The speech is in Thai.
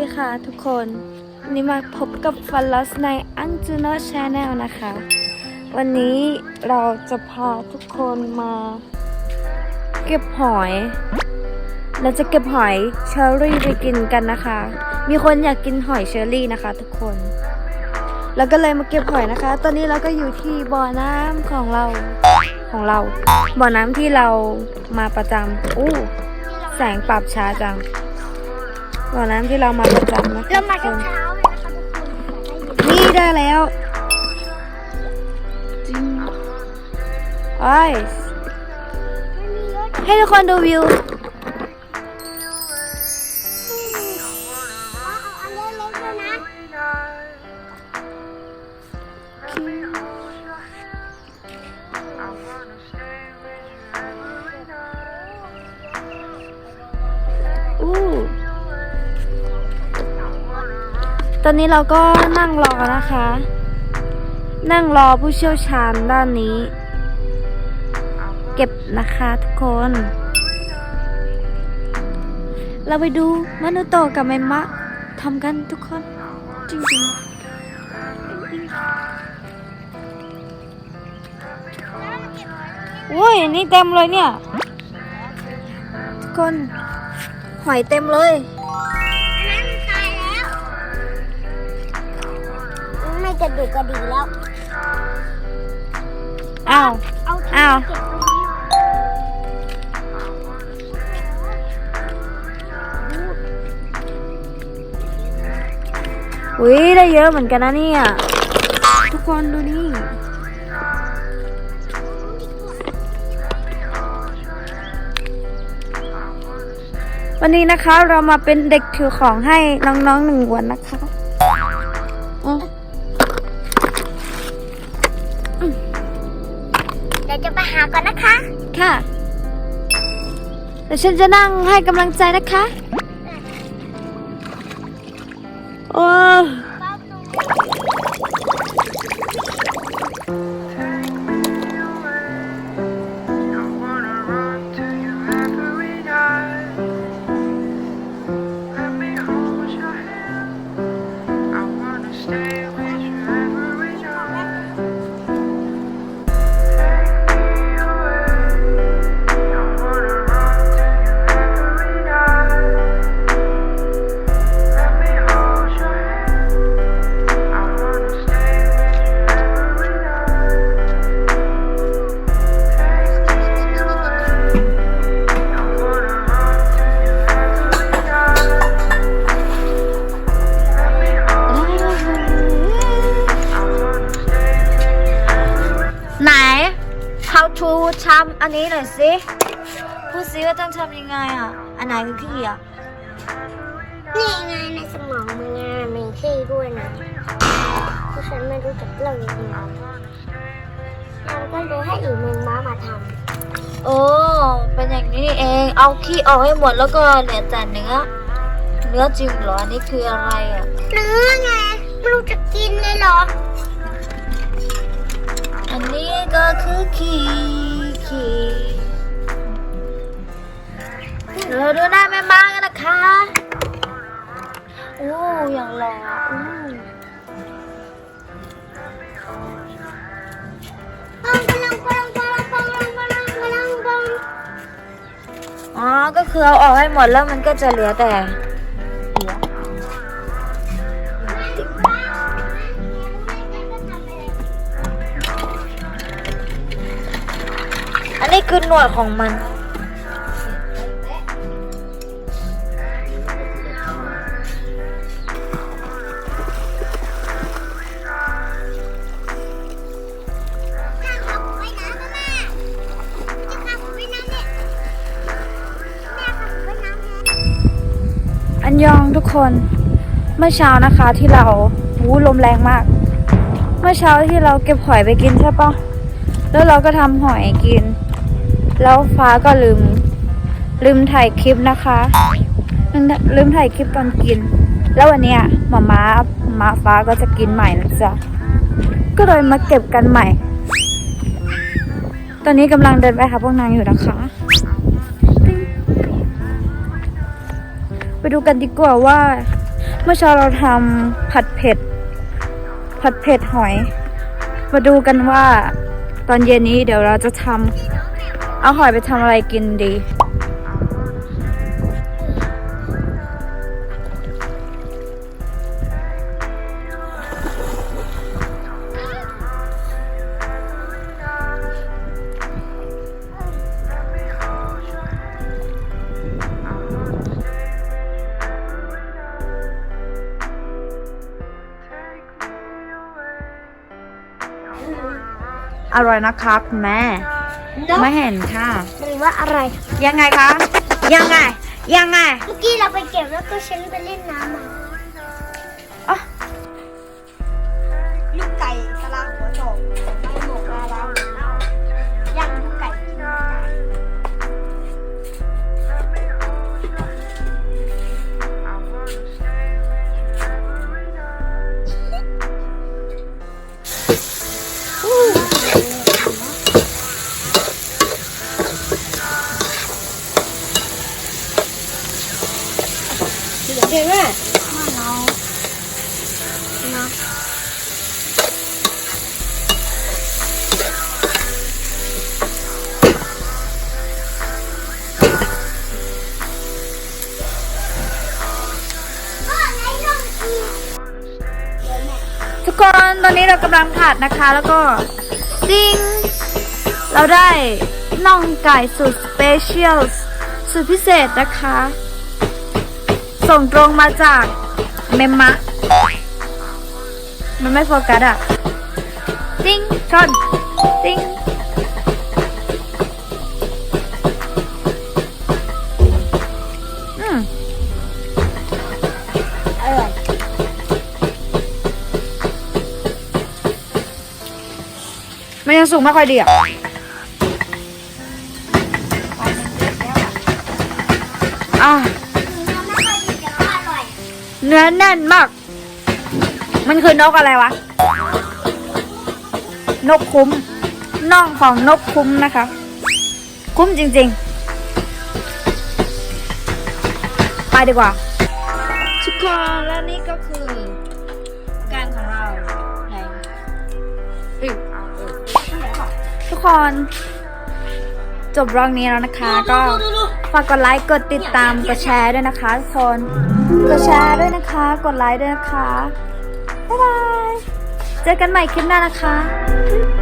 ดีค่ะทุกคนวันนี้มาพบกับฟันลัสในอันจูโนชาแนลนะคะ วันนี้เราจะพาทุกคนมาเก็บหอย เราจะเก็บหอยเชอรี่ไปกินกันนะคะ มีคนอยากกินหอยเชอรี่นะคะ ทุกคนแล้วก็เลยมาเก็บหอยนะคะ ตอนนี้เราก็อยู่ที่บ่อน้ำของเราของเรา บ่อน้ำที่เรามาประจำอู้แสงปรับช้าจัง บ่อน้ำที่เรามาประจำนะคะเรามาทุกคนเช้าๆเลยนะคะทุกคนนี่ได้แล้วจริงโอ้ยมันมีเยอะให้ทุกคนดูวิวอ๋ ตอนนี้เราก็นั่งรอนะคะ นั่งรอผู้เชี่ยวชาญด้านนี้ เก็บนะคะทุกคน เราไปดูมนุโตะกับเมมะทำกันทุกคนจริงๆโอ้ยนี่เต็มเลยเนี่ย ทุกคนหอยเต็มเลย มันไม่กระดูกกระดีแล้ว อ้าว เอาที่อ้าว เก็บไว้หน่อยอุ้ยได้เยอะเหมือนกันนะเนี่ย ทุกคนดูนี่ วันนี้นะคะเรามาเป็นเด็กถือของให้น้องๆหนึ่งวันนะคะ ก่อนนะคะ ค่ะแต่ฉันจะนั่งให้กำลังใจนะคะ โอ้ Stay ำอันนี้หน่อยสิพูดสิว่าต้องทำยังไงอะ อันไหนคือขี้อะ นี่ไงในสมองมึงไงมีที่ด้วยนะเพราะฉันไม่รู้จักเรื่องนี้เราก็รู้ให้อีกมึงม้ามาทโอ้เป็นอย่างนี้นี่เอง เอาขี้ออกให้หมดแล้วก็เหลือแต่เนื้อ เนื้อจริงเหรออันนี้คืออะไรอะำเนื้อไงไม่รู้จะกินเลยเหรอ อันนี้ก็คือขี้ ขี้เราดูหน้าแม่ม้านกันนะคะโอ้อย่างหล่ออู้ปังปังปังปังปังปังปังปังปังอ๋อ ก็คือเอาออกให้หมดแล้วมันก็จะเหลือแต่ อันนี้คือหนวดของมัน อันยองทุกคน เมื่อเช้านะคะที่เราวูลมแรงมาก เมื่อเช้าที่เราเก็บหอยไปกินใช่ปะแล้วเราก็ทำหอยกิน แล้วฟ้าก็ลืม ลืมถ่ายคลิปนะคะลืมลืมถ่ายคลิปตอนกิน แล้ววันเนี้ยหมาม้าหมาฟ้าก็จะกินใหม่นะจ๊ะก็เลยมาเก็บกันใหม่ ตอนนี้กำลังเดินไปหาพวกนางอยู่นะคะ ไปดูกันดีกว่าว่า เมื่อเช้าเราทำผัดเผ็ด ผัดเผ็ดหอย มาดูกันว่าตอนเย็นนี้เดี๋ยวเราจะทำ เอาหอยไปทำอะไรกินดี อร่อยนะคะคุณแม่ นาะไม่เห็นค่ะ หรือว่าอะไร ยังไงคะ ยังไง ยังไง เมื่อกี้เราไปเก็บแล้วก็ฉันไปเล่นน้ำมา อนนี้เรากำลังผัดนะคะ แล้วก็ซิงเราได้น่องไก่สุดสเปเชียลสูตรพิเศษนะคะ ส่งตรงมาจากเมมมะ มันไม่โฟกัสอะ ติ้งชอนติ้ง มันยังสุกไม่ค่อยดีอะอะยังไม่ค่อยดีแต่ว่าเนื้อแน่นมาก มันคือนกอะไรวะ นกคุ้ม น่องของนกคุ้มนะคะ คุ้มจริงๆ ไปดีกว่า ทุกคนและนี่ก็คือ คน จบรองนี้แล้วนะคะ ก็ฝากกดไลค์กดติดตามกดแชร์ด้วยนะคะทุกคนกดแชร์ด้วยนะคะ กดไลค์ด้วยนะคะบ๊ายบายเจอกันใหม่คลิปหน้านะคะ